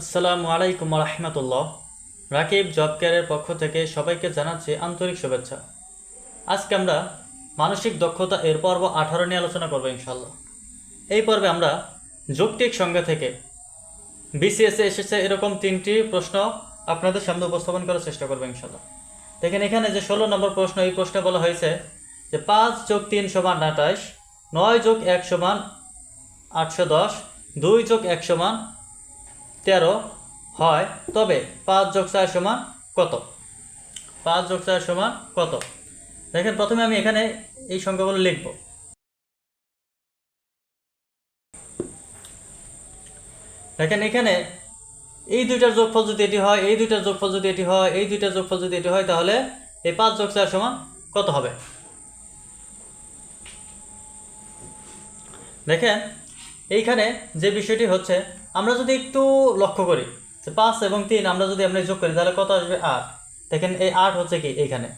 আসসালামু আলাইকুম রহমতুল্লাহ। রাকিব জব কেয়ারের পক্ষ থেকে সবাইকে জানাচ্ছি আন্তরিক শুভেচ্ছা। আজকে আমরা মানসিক দক্ষতা এর পর্ব আঠারো নিয়ে আলোচনা করব ইনশাল্লাহ এই পর্বে আমরা যৌক্তিক সংজ্ঞা থেকে বিসিএসে এসেছে এরকম তিনটি প্রশ্ন আপনাদের সামনে উপস্থাপন করার চেষ্টা করব ইনশাল্লাহ দেখেন এখানে যে ষোলো নম্বর প্রশ্ন, এই প্রশ্নে বলা হয়েছে যে পাঁচ যোগ তিন সমান আঠাশ, নয় যোগ এক সমান আটশো দশ, দুই যোগ এক সমান তেরো হয়, তবে পাঁচ যোগ চার সমান কত? পাঁচ যোগ চার সমান কত? দেখেন, প্রথমে আমি এখানে এই সংখ্যাগুলো লিখব। দেখেন, এখানে এই দুইটার যোগফল যদি এটি হয়, এই দুইটার যোগফল যদি এটি হয়, এই দুইটার যোগফল যদি এটি হয়, তাহলে এই পাঁচ যোগ চার সমান কত হবে? দেখেন, এইখানে যে বিষয়টি হচ্ছে আমরা যদি একটু লক্ষ্য করি, যে পাঁচ এবং তিন আমরা যদি আমরা যোগ করি, তাহলে কত আসবে আট? দেখেন এই আট হচ্ছে কি? এইখানে।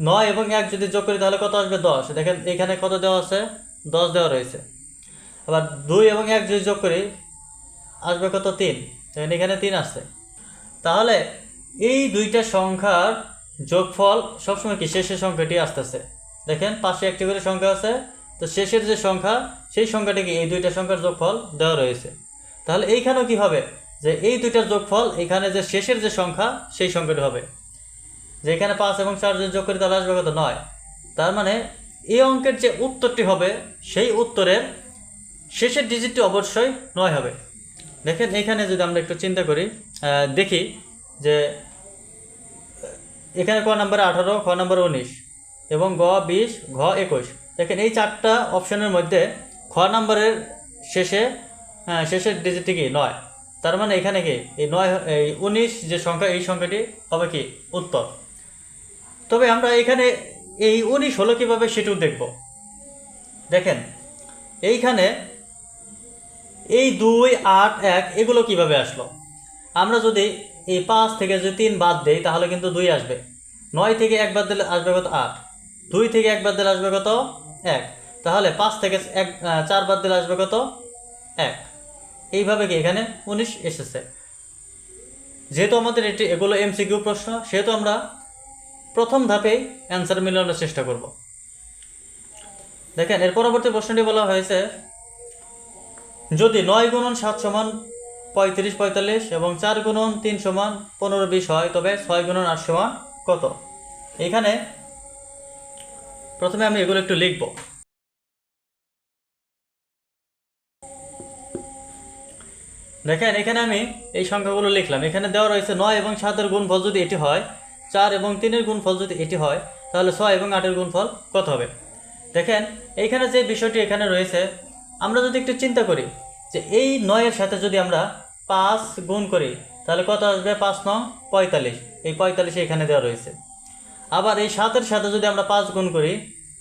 নয় এবং এক যদি যোগ করি, তাহলে কত আসবে? দশ। দেখেন এখানে কত দেওয়া আছে? দশ দেওয়া রয়েছে। আবার দুই এবং এক যদি যোগ করি, আসবে কত? তিন। দেখেন এখানে তিন আসছে। তাহলে এই দুইটা সংখ্যার যোগফল সবসময় কি? শেষের সংখ্যাটি আসতেছে। দেখেন পাশে একটি করে সংখ্যা আছে। তো শেষের যে সংখ্যা, সেই সংখ্যাটি কি এই দুইটা সংখ্যার যোগফল দেওয়া রয়েছে। তাহলে এইখানেও কি হবে? যে এই দুইটার যোগফল এখানে যে শেষের যে সংখ্যা, সেই সংখ্যাটি হবে। যে এখানে পাঁচ এবং চার যদি যোগ করি, তাহলে আসবে কত? নয়। তার মানে এই অঙ্কের যে উত্তরটি হবে, সেই উত্তরের শেষের ডিজিটটি অবশ্যই নয় হবে। দেখেন এখানে যদি আমরা একটু চিন্তা করি দেখি যে এখানে ক নাম্বারে আঠারো, খ নাম্বারে উনিশ এবং গ বিশ, ঘ একুশ। দেখেন এই চারটা অপশনের মধ্যে খ নাম্বারের শেষে হ্যাঁ, শেষের ডিজিটটি কি? নয়। তার মানে এখানে কি? এই নয় এই উনিশ যে সংখ্যা এই সংখ্যাটি হবে কি? উত্তর। তবে আমরা এখানে এই উনিশ হলো কীভাবে সেটিও দেখব। দেখেন এইখানে এই দুই আট এক এগুলো কীভাবে আসলো? আমরা যদি এই পাঁচ থেকে যদি তিন বাদ দেই তাহলে কিন্তু দুই আসবে। নয় থেকে এক বাদ দিলে আসবে কত? আট। দুই থেকে এক বাদ দিলে আসবে কত? এক। তাহলে পাঁচ থেকে এক চার বাদ দিলে আসবে কত? এক। এইভাবে কি এখানে উনিশ এসেছে? যেহেতু আমাদের এটি এগুলো এমসিকিউ প্রশ্ন, সেহেতু আমরা প্রথম ধাপেই অ্যান্সার মিলানোর চেষ্টা করব। দেখেন, এর পরবর্তী প্রশ্নটি বলা হয়েছে, যদি নয় গুণন সাত সমান পঁয়ত্রিশ পঁয়তাল্লিশ এবং চার গুণন তিন সমান পনেরো বিশ হয়, তবে ছয় গুণন আট সমান কত? এখানে প্রথমে আমি এগুলো একটু লিখব। দেখেন, এখানে আমি এই সংখ্যাগুলো লিখলাম। এখানে দেওয়া রয়েছে নয় এবং সাতের গুণফল যদি এটি হয়, চার এবং তিনের গুণফল যদি এটি হয়, তাহলে ছয় এবং আটের গুণফল কত হবে? দেখেন, এইখানে যে বিষয়টি এখানে রয়েছে, আমরা যদি একটু চিন্তা করি যে এই নয়ের সাথে যদি আমরা পাঁচ গুণ করি, তাহলে কত আসবে? পাঁচ নং পঁয়তাল্লিশ। এই পঁয়তাল্লিশ এখানে দেওয়া রয়েছে। আবার এই সাতের সাথে যদি আমরা পাঁচ গুণ করি,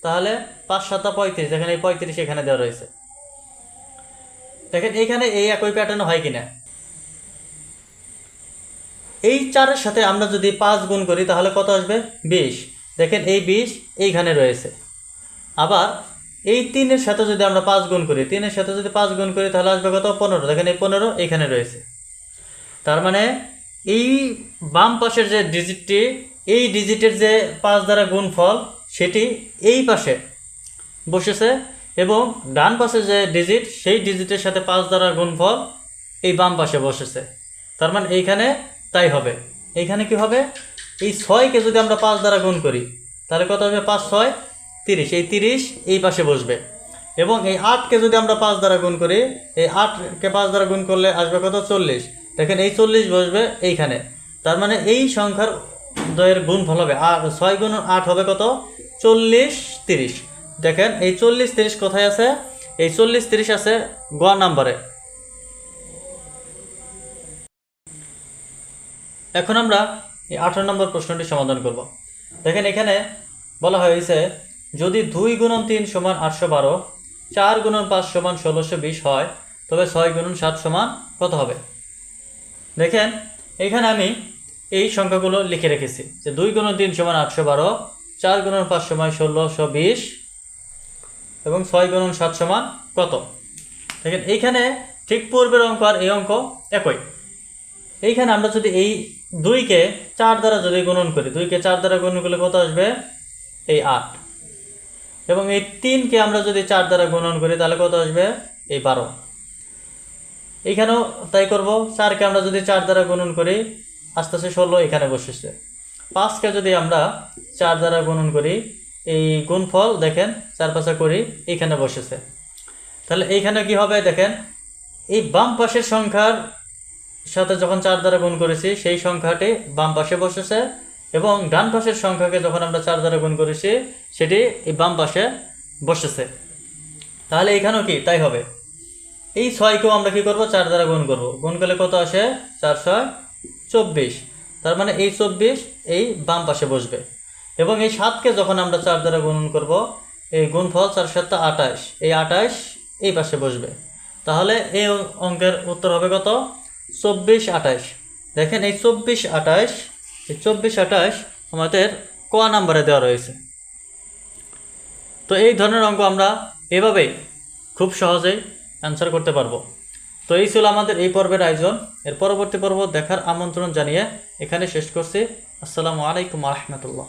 তাহলে পাঁচ সাতা পঁয়ত্রিশ। দেখেন, এই পঁয়ত্রিশ এখানে দেওয়া রয়েছে। দেখেন, এইখানে এই একই প্যাটার্ন হয় কিনা? এই চারের সাথে আমরা যদি পাঁচ গুণ করি, তাহলে কত আসবে? বিশ। দেখেন, এই বিশ এইখানে রয়েছে। আবার এই তিনের সাথে যদি আমরা পাঁচ গুণ করি, তিনের সাথে যদি পাঁচ গুণ করি, তাহলে আসবে কত? পনেরো। দেখেন, এই পনেরো এইখানে রয়েছে। তার মানে এই বাম পাশের যে ডিজিটটি এই ডিজিটের যে পাঁচ দ্বারা গুণফল, সেটি এই পাশে বসেছে। এবং ডান পাশে যে ডিজিট সেই ডিজিটের সাথে পাঁচ দ্বারা গুণফল এই বাম পাশে বসেছে। তার মানে এইখানে তাই হবে। এইখানে কি হবে? এই ছয়কে যদি আমরা পাঁচ দ্বারা গুণ করি, তাহলে কত হবে? পাঁচ, ছয়, তিরিশ। এই তিরিশ এই পাশে বসবে। এবং এই আটকে যদি আমরা পাঁচ দ্বারা গুণ করি, এই আটকে পাঁচ দ্বারা গুণ করলে আসবে কত? চল্লিশ। দেখেন এই চল্লিশ বসবে এইখানে। তার মানে এই সংখ্যার দয়ের গুণ ফল হবে। আর ছয় গুণ আট হবে কত? চল্লিশ, তিরিশ। দেখেন, এই চল্লিশ তিরিশ কোথায় আছে? এই চল্লিশ তিরিশ আছে গ নাম্বারে। এখন আমরা এই আঠারো নম্বর প্রশ্নটি সমাধান করব। দেখেন, এখানে বলা হয়েছে, যদি দুই গুণন তিন সমান আটশো বারো, চার গুণন পাঁচ সমান ষোলোশো বিশ হয়, তবে ছয় গুণন সাত সমান কত হবে? দেখেন, এখানে আমি এই সংখ্যাগুলো লিখে রেখেছি, যে দুই গুণন তিন সমান আটশো বারো, চার গুণন পাঁচ সমান ষোলোশো বিশ এবং ছয় গুণন সাত সমান কত? দেখেন, এইখানে ঠিক পূর্বের অঙ্ক আর এই অঙ্ক একই। এইখানে আমরা যদি এই দুইকে চার দ্বারা যদি গুণন করি, দুইকে চার দ্বারা গুণন করলে কত আসবে? এই আট। এবং এই তিনকে আমরা যদি চার দ্বারা গুণন করি, তাহলে কত আসবে? এই বারো। এইখানেও তাই করব, চারকে আমরা যদি চার দ্বারা গুণন করি, আস্তে আস্তে ষোলো এখানে বসেছে। পাঁচকে যদি আমরা চার দ্বারা গুণন করি এই গুণফল দেখেন চার করি, এইখানে বসেছে। তাহলে এইখানে কি হবে দেখেন, এই বাম পাশের সংখ্যার সাথে যখন চার দ্বারা গুণ করেছি, সেই সংখ্যাটি বাম পাশে বসেছে এবং ডান পাশের সংখ্যাকে যখন আমরা চার দ্বারা গুণ করেছি, সেটি এই বাম পাশে বসেছে। তাহলে এখানেও কি? তাই হবে। এই ছয়কেও আমরা কি করব? চার দ্বারা গুণ করব। গুণ করলে কত আসে? চার ছয় চব্বিশ। তার মানে এই চব্বিশ এই বাম পাশে বসবে। এবং এই সাতকে যখন আমরা চার দ্বারা গুণন করব, এই গুণফল চার সাতটা আঠাশ। এই আঠাশ এই পাশে বসবে। তাহলে এই অঙ্কের উত্তর হবে কত? চব্বিশ আঠাশ। দেখেন এই চব্বিশ আঠাশ, এই চব্বিশ আঠাশ আমাদের ক নাম্বারে দেওয়া রয়েছে। তো এই ধরনের অঙ্ক আমরা এভাবেই খুব সহজেই অ্যান্সার করতে পারব। তো এই ছিল আমাদের এই পর্বের আয়োজন। এর পরবর্তী পর্ব দেখার আমন্ত্রণ জানিয়ে এখানে শেষ করছি। আসসালামু আলাইকুম রহমতুল্লাহ।